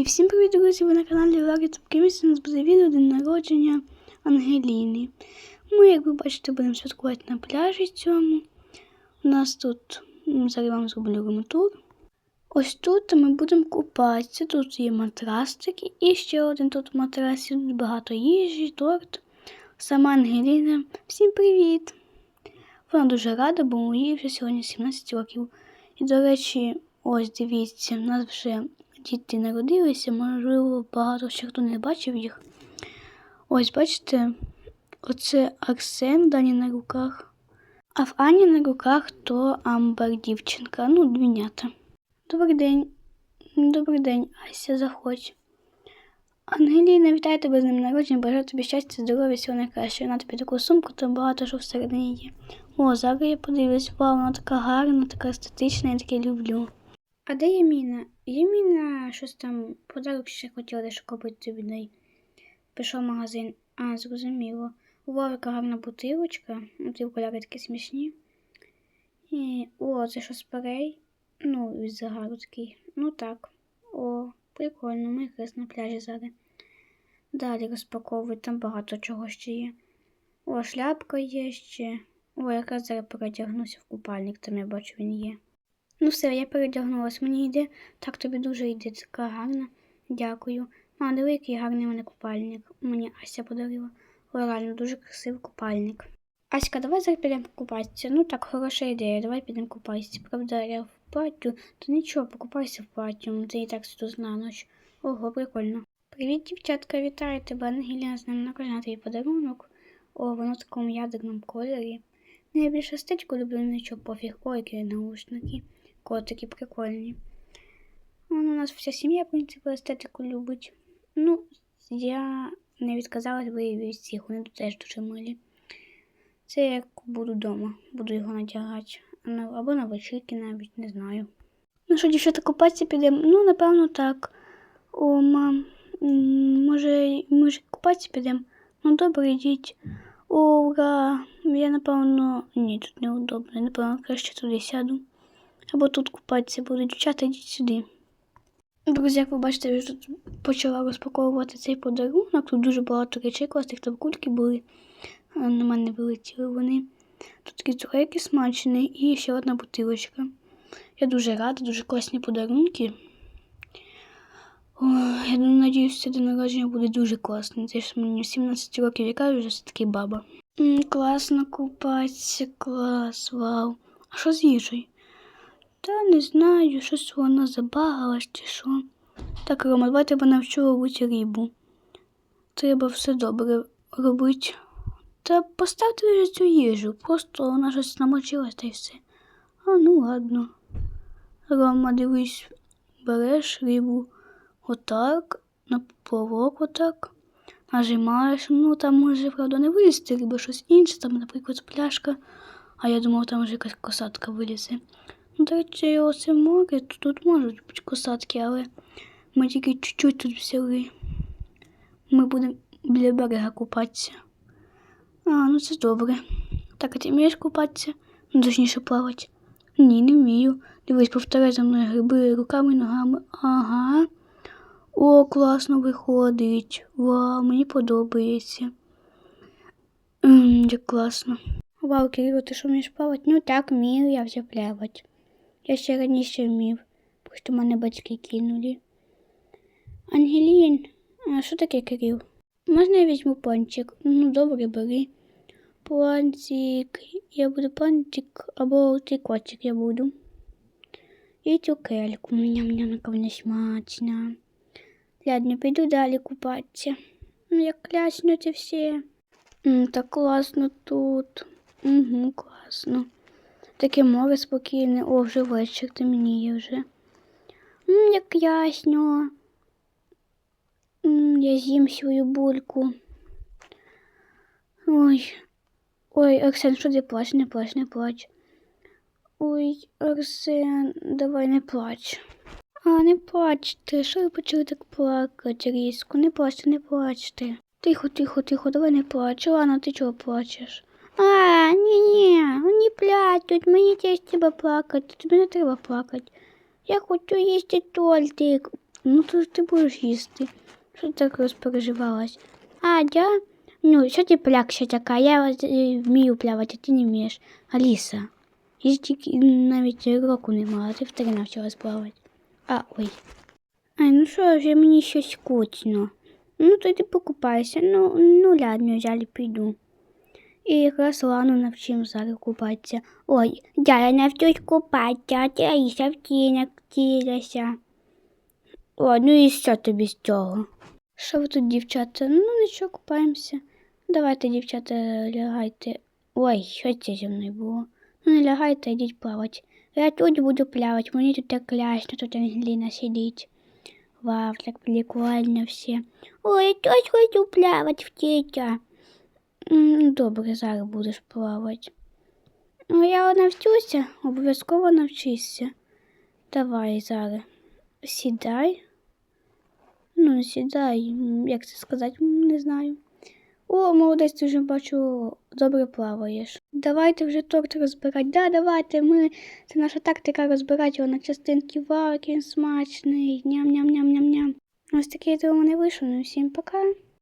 І всім привіт, друзі! Ви на каналі Ларі Цупкиміс. У нас буде відео день народження Ангеліни. Ми, як ви бачите, будемо святкувати на пляжі цьому. У нас тут зараз вам зроблю ремонтур. Ось тут ми будемо купатися. Тут є матрас такий і ще один тут матрас. Тут багато їжі, торт. Сама Ангеліна. Всім привіт! Вона дуже рада, бо їй вже сьогодні 17 років. І, до речі, ось дивіться, в нас вже діти народилися, можливо, багато ще хто не бачив їх. Ось, бачите, оце Арсен Дані на руках, а в Ані на руках то Амбер дівчинка, ну, двійнята. Добрий день. Добрий день, Ася, заходь. Ангеліна, вітаю тебе з ним народження, бажаю тобі щастя, здоров'я, всього найкращого. На тобі таку сумку, там багато що всередині є. О, зараз я подивлюсь, вау, вона така гарна, така естетична, я таке люблю. А де Єміна? Єміна щось там подарок ще хотіла дещо купити дай. Пішов в магазин. А, зрозуміло. У Вовика гарна бутилочка. Ті окуляри такі смішні. І... О, це що спрей? Ну, від загару. Ну так. О, прикольно, ми якраз на пляжі зараз. Далі розпаковують, там багато чого ще є. О, шляпка є ще. О, якраз зараз передягнуся в купальник, там я бачу він є. Ну все, я передягнулась, мені йде. Так тобі дуже йде, така гарна. Дякую. А, диви, який гарний мене купальник. Мені Ася подарила. О, реально дуже красивий купальник. Аська, давай зараз підемо купатися. Ну так, хороша ідея, давай підемо купатися. Правда, я в платтю, то нічого, покупайся в платтю, ти і так тут на ніч. Ого, прикольно. Привіт, дівчатка, вітаю тебе, Ангеліна, з ним народження твій подарунок. О, воно в такому ядерному кольорі. Ну, я стечку люблю, нічого пофіг. Ой, які наушники. Котики прикольні. Вон у нас вся сім'я, в принципі, естетику любить. Ну, я не відказалась би від всіх, вони теж дуже милі. Це як буду вдома, буду його надягати. Або на вечірки навіть, не знаю. Ну що, дівчата, купатися підемо? Ну, напевно, так. О, мам, може, може купатися підемо? Ну, добре, йдіть. Ура! Я, напевно, ні, тут неудобно. Напевно, краще туди сяду. Або тут купатися буду. Дівчата, йдіть сюди. Друзі, як ви бачите, я вже тут почала розпаковувати цей подарунок. Тут дуже багато речей класних, там кульки були. На мене вилетіли вони. Тут такі цукерки смачні і ще одна бутилочка. Я дуже рада, дуже класні подарунки. О, я надіюсь, це день народження буде дуже класно. Це ж мені 17 років, яка вже все таки баба. М, класно купатися, клас, вау. А що з їжею? Та не знаю, щось вона забагалась чи що. Так, Рома, давай тебе навчу робити рибу. Треба все добре робити. Та поставте вже цю їжу, просто вона щось намочилась та й все. А ну ладно. Рома, дивись, береш рибу отак, на поплавок отак, нажимаєш, ну там може, правда, не вилізти риба, щось інше, там, наприклад, пляшка, а я думав, там вже якась косатка вилізе. До речі, оце море, то тут можуть бути косатки, але ми тільки чуть-чуть тут взяли. Ми будемо біля берега купатися. А, ну це добре. Так, а ти вмієш купатися? Ну, точніше плавати. Ні, не вмію. Дивись, повторяй за мною гриби руками, ногами. Ага. О, класно виходить. Вау, мені подобається. М, як класно. Вау, Кирило, ти що вмієш плавати? Ну так, вмію я вже плавати. Я ще раніше вмів, просто мене батьки кинули. Ангелін, а що таке Кирил? Можна я візьму пончик? Ну, добре, бери. Пончик. Я буду пончик, або ти котик я буду. І цукельку. Ням-ням, яка смачна. Ладно, піду далі купатися. Ну, як класно це все. Так класно тут. Угу, класно. Таке море спокійне. О, вже вечір темніє вже. М, як ясно. Я з'їм свою бульку. Ой. Ой, Арсен, що ти плач? Не плач, не плач. Ой, Арсен, давай не плач. А, не плачте, що ви почали так плакати різко? Не плачте, не плачте. Тихо, тихо, тихо, давай не плач. Ладно, ти чого плачеш? А, ні-ні, вони плачуть, мені теж треба плакати, тобі не треба плакати. Я хочу їсти тортик. Ну, то ж ти будеш їсти. Що ти так розпереживалась? А, я? Ну, що ти плякся така? Я вмію плавати, а ти не вмієш. Аліса, я тільки навіть року не мала, ти втори навчилась плавати. А, ой. Ай, ну що вже мені щось скучно. Ну, то ти покупайся. Ну, ну ладно, взяли піду. І якраз Лану навчим зараз купатися. Ой, я навчусь купатися, а ти Аліса в ті навчилася. О, ну і що тобі з цього? Що ви тут, дівчата? Ну, нічого, купаємося. Давайте, дівчата, лягайте. Ой, що це зі мною було? Ну, не лягайте, йдіть плавати. Я тут буду плавати, мені тут так класно, тут Ангеліна сидить. Вау, прикольно все. Ой, я теж хочу плавати в тітя. М, Добре, зараз будеш плавати. Ну, я навчуся, обов'язково навчишся. Давай зараз. Сідай. Ну, сідай, як це сказати, не знаю. О, молодець, ти вже бачу, добре плаваєш. Давайте вже торт розбирати. Да, давайте, ми. Це наша тактика розбирати його на частинки. Він смачний. Ням-ням-ням-ням-ням. Ось такий у мене вийшов. Ну, всім пока.